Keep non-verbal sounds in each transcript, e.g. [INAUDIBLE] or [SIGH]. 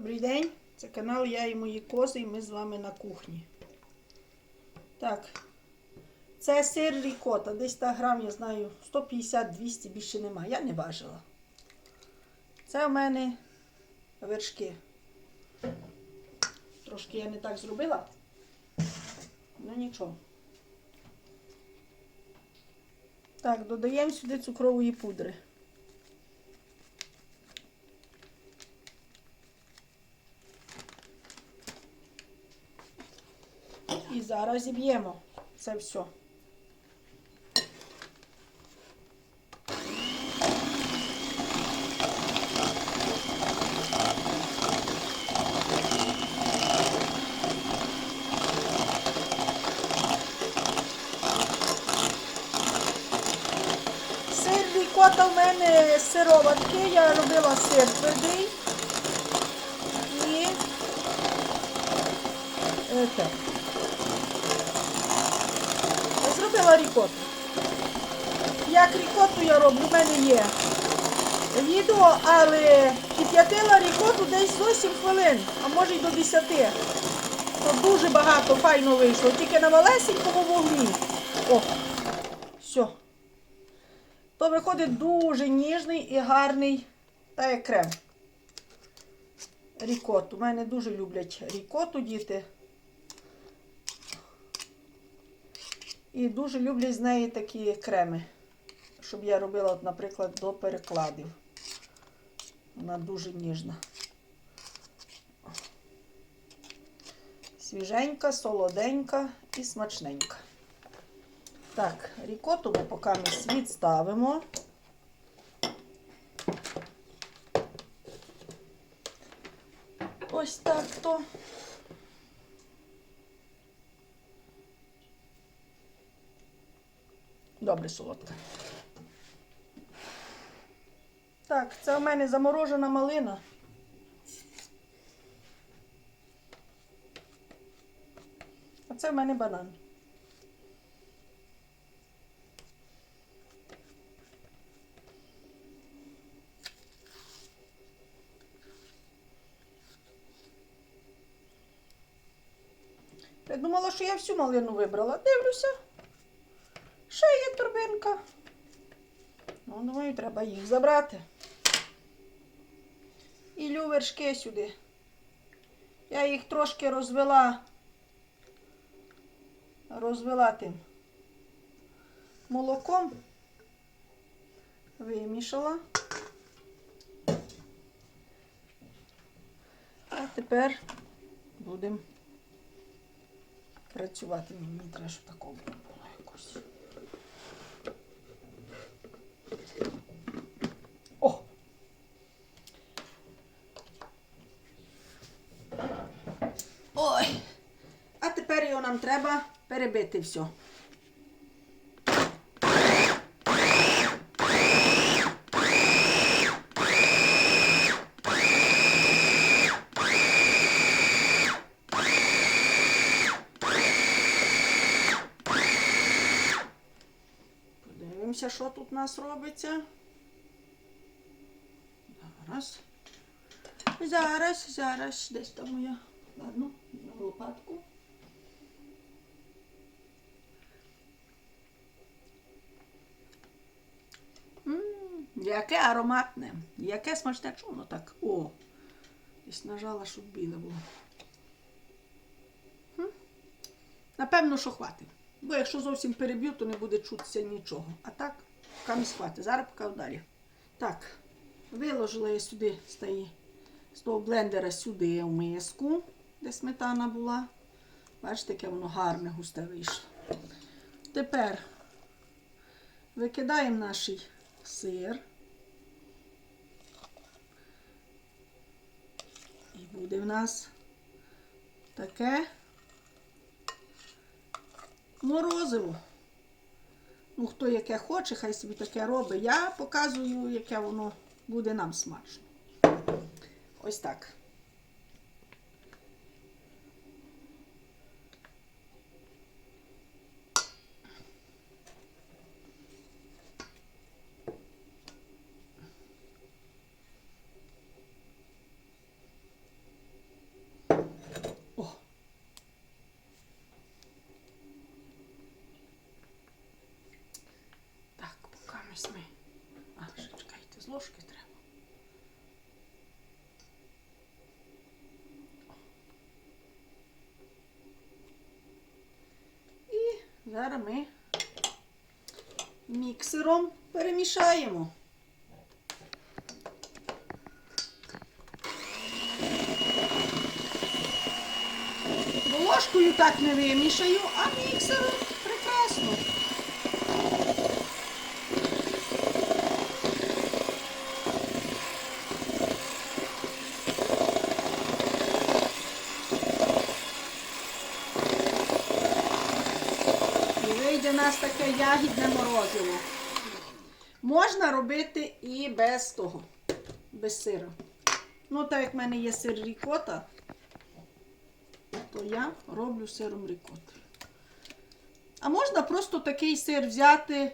Добрий день, це канал Я і мої кози, і ми з вами на кухні. Так, це сир рікота, десь так грам, я знаю, 150-200 більше нема. Я не важила. Це у мене вершки. Трошки я не так зробила. Ну нічого. Так, додаємо сюди цукрової пудри. І зараз зіб'ємо це все. Сир рікота в мене з сироватки. Я робила сир твердий. І е, так. Я Зробила рікоту. Як рікоту я роблю, в мене є відео, але кип'ятила рікоту десь 8 хвилин, а може й до 10. То дуже багато файно вийшло. Тільки на малесенькому вогні. О, все. То виходить дуже ніжний і гарний, та як крем. Рікоту. У мене дуже люблять рікоту діти. І дуже люблять з неї такі креми, щоб я робила, от, наприклад, до перекладів. Вона дуже ніжна. Свіженька, солоденька і смачненька. Так, рікоту ми поки ми відставимо. Ось так то. Добре, солодка. Так, це у мене заморожена малина. А це в мене банан. Я думала, що я всю малину вибрала. Дивлюся. Торбинка. Ну, думаю, треба їх забрати. І лю вершки сюди. Я їх трошки розвела. Розвела тим молоком. Вимішала. А тепер будемо працювати. Мені треба, щоб такого було якось. О! Ой! А тепер його нам треба перебити все. Подивимося, що тут у нас робиться. Зараз. Зараз, зараз, десь там моя. Ладно, лопатку. Яке ароматне, яке смачне, чому воно так? О, десь нажала, щоб біле було. Хм. Напевно, що хватить. Бо якщо зовсім переб'ю, то не буде чутися нічого. А так, камість хватить. Зараз покажу далі. Так, виложила я сюди з, з того блендера сюди в миску, де сметана була. Бачите, яке воно гарне, густе вийшло. Тепер викидаємо наш сир. І буде в нас таке морозиво. Ну, хто яке хоче, хай собі таке робить. Я показую, яке воно буде нам смачно. Ось так. Зараз ми міксером перемішаємо. Бо так не вимішаю, а міксером прекрасно. І вийде у нас таке ягідне морозиво. Можна робити і без того, без сира. Ну, так як в мене є сир рікота, то я роблю сиром рікота. А можна просто такий сир взяти,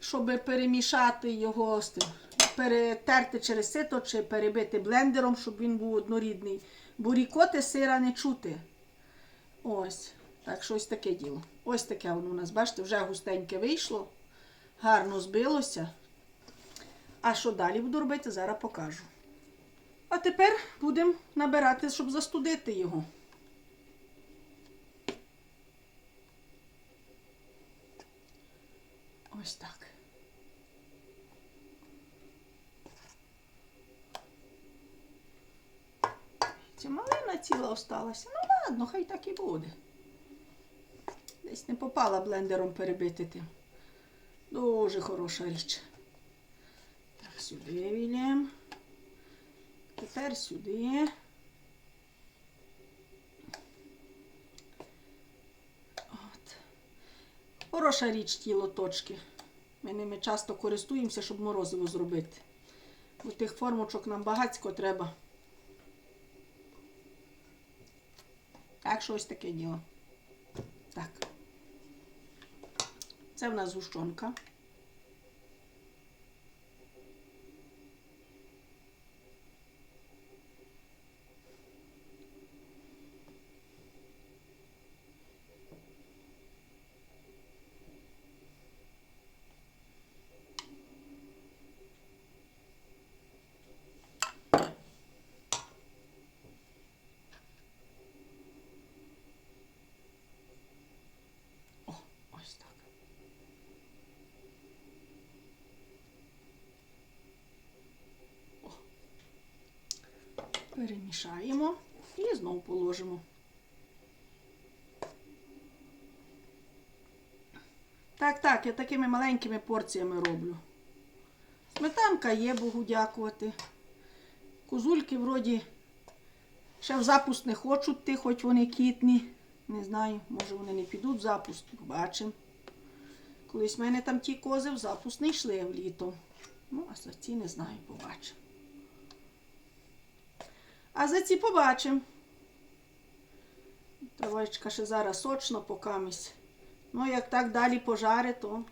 щоб перемішати його перетерти через сито чи перебити блендером, щоб він був однорідний. Бо рікоти сира не чути. Ось. Так що ось таке діло. Ось таке воно у нас, бачите, вже густеньке вийшло. Гарно збилося. А що далі буду робити, зараз покажу. А тепер будемо набирати, щоб застудити його. Ось так. Ця малина ціла осталася. Ну ладно, хай так і буде. Десь не попала блендером перебити тим. Дуже хороша річ. Так, сюди вілємо. Тепер сюди. От. Хороша річ ті лоточки. Ми ними часто користуємося, щоб морозиво зробити. У тих формочок нам багацько треба. Так, що ось таке діло. Так. Це в нас гущонка. О, ось так. О. Перемішаємо і знову положимо. Так, так, я такими маленькими порціями роблю. Сметанка є, Богу дякувати. Козульки вроді ще в запуск не хочуть ти, хоч вони кітні. Не знаю, може вони не підуть в запуск, побачимо. Колись в мене там ті кози в запуск не йшли в літо. Ну, а ці не знаю, побачимо. А за ці побачимо. Травичка ще зараз сочно покамість. Ну, як так далі пожари, то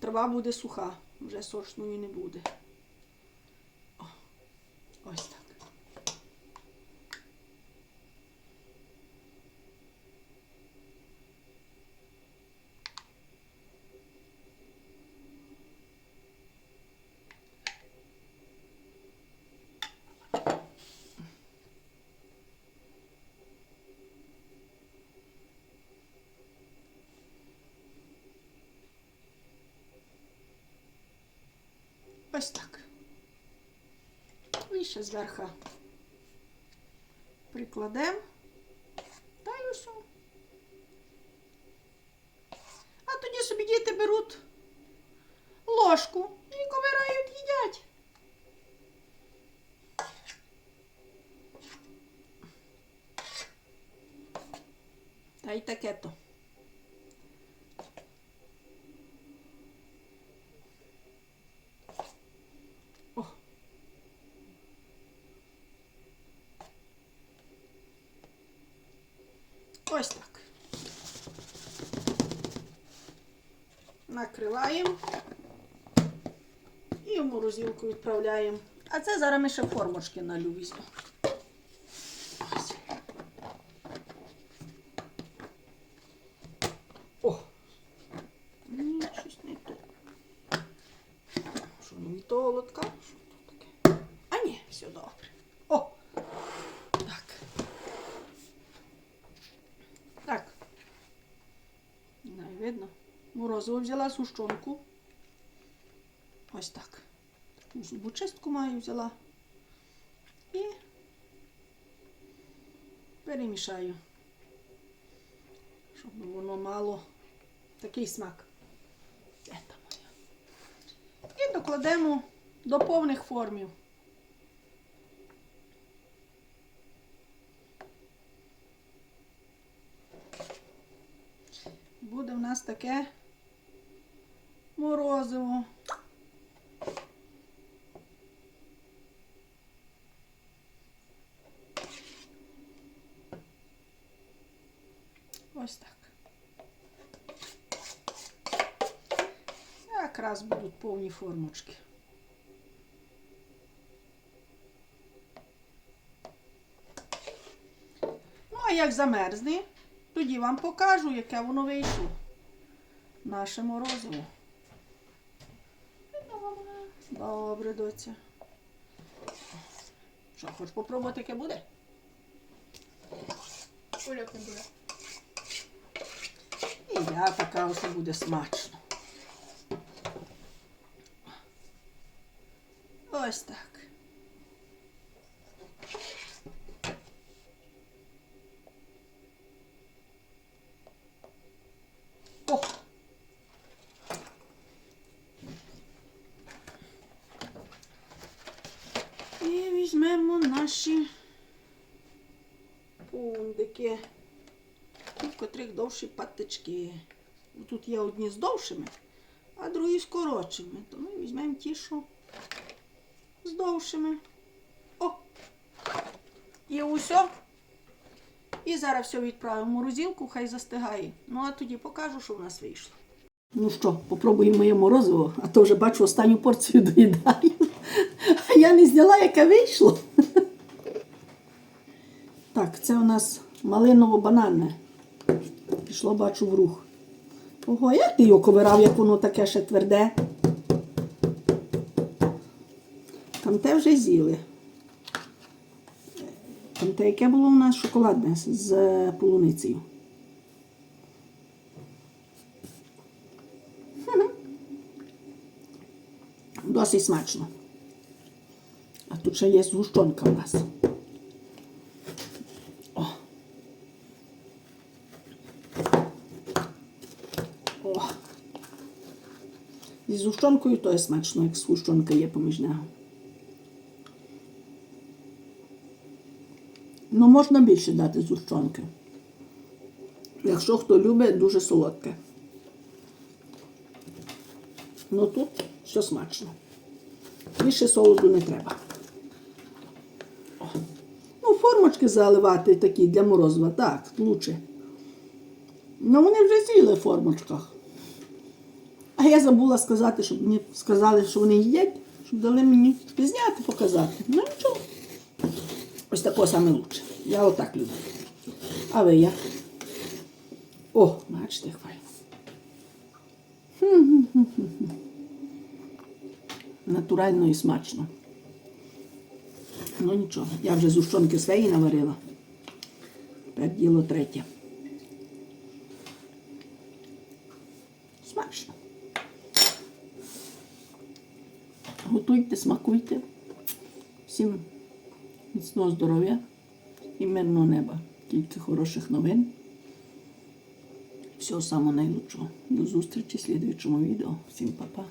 трава буде суха, вже сочної не буде. О, ось так. Ось так. І ще зверху прикладемо. Та й усе. А тоді собі діти беруть ложку і ковирають, їдять. Та й таке то. О. Ось так. Накриваємо і в морозилку відправляємо. А це зараз ми ще формочки налю візьму. О! Ні, щось не то. Що не від того лотка? Що тут таке? А ні, все добре. О! Так. Так. морозиво, взяла сущонку. Ось так. Зубочистку маю взяла. І перемішаю, щоб воно мало такий смак. І докладемо до повних формів. Буде в нас таке морозиво. Ось так. Якраз будуть повні формочки. Ну, а як замерзне, тоді вам покажу, яке воно вийшло. Наше морозиво. Добре. Добре, доця. Що, хочеш попробувати, яке буде? Ольок не буде. І я така, що буде смачно. Ось так. О! І візьмемо наші пундики, в котрих довші патички. Тут є одні з довшими, а другі з коротшими. То ми візьмемо ті, що з довшими. О! І усе. І зараз все відправимо в морозилку, хай застигає. Ну а тоді покажу, що в нас вийшло. Ну що, попробуємо моє морозиво, а то вже бачу останню порцію доїдаю. А я не зняла, яке вийшло. Так, це у нас малиново-бананне. Пішло, бачу, в рух. Ого, як ти його ковирав, як воно таке ще тверде. Там те вже з'їли. Там те, яке було у нас шоколадне з- полуницею. [LAUGHS] Досить смачно. А тут ще є згущенка у нас. О. О. Зі згущенкою то є смачно, як згущенка є поміж нього. Ну, можна більше дати згущенки. Якщо хто любить, дуже солодке. Ну тут все смачно. Більше солоду не треба. Ну, формочки заливати такі для морозива, так, лучше. Ну, вони вже з'їли в формочках. А я забула сказати, щоб мені сказали, що вони їдять, щоб дали мені зняти, показати. Ну нічого. Ось такого саме лучше. Я отак люблю. А ви як? О, бачите, як файно. Натурально і смачно. Ну нічого, я вже зущонки своєї наварила. Тепер діло третє. Смачно. Готуйте, смакуйте. Всім міцного здоров'я і мирного неба. Тільки хороших новин. Всього самого найлучшого. До зустрічі в слідуючому відео. Всім па-па.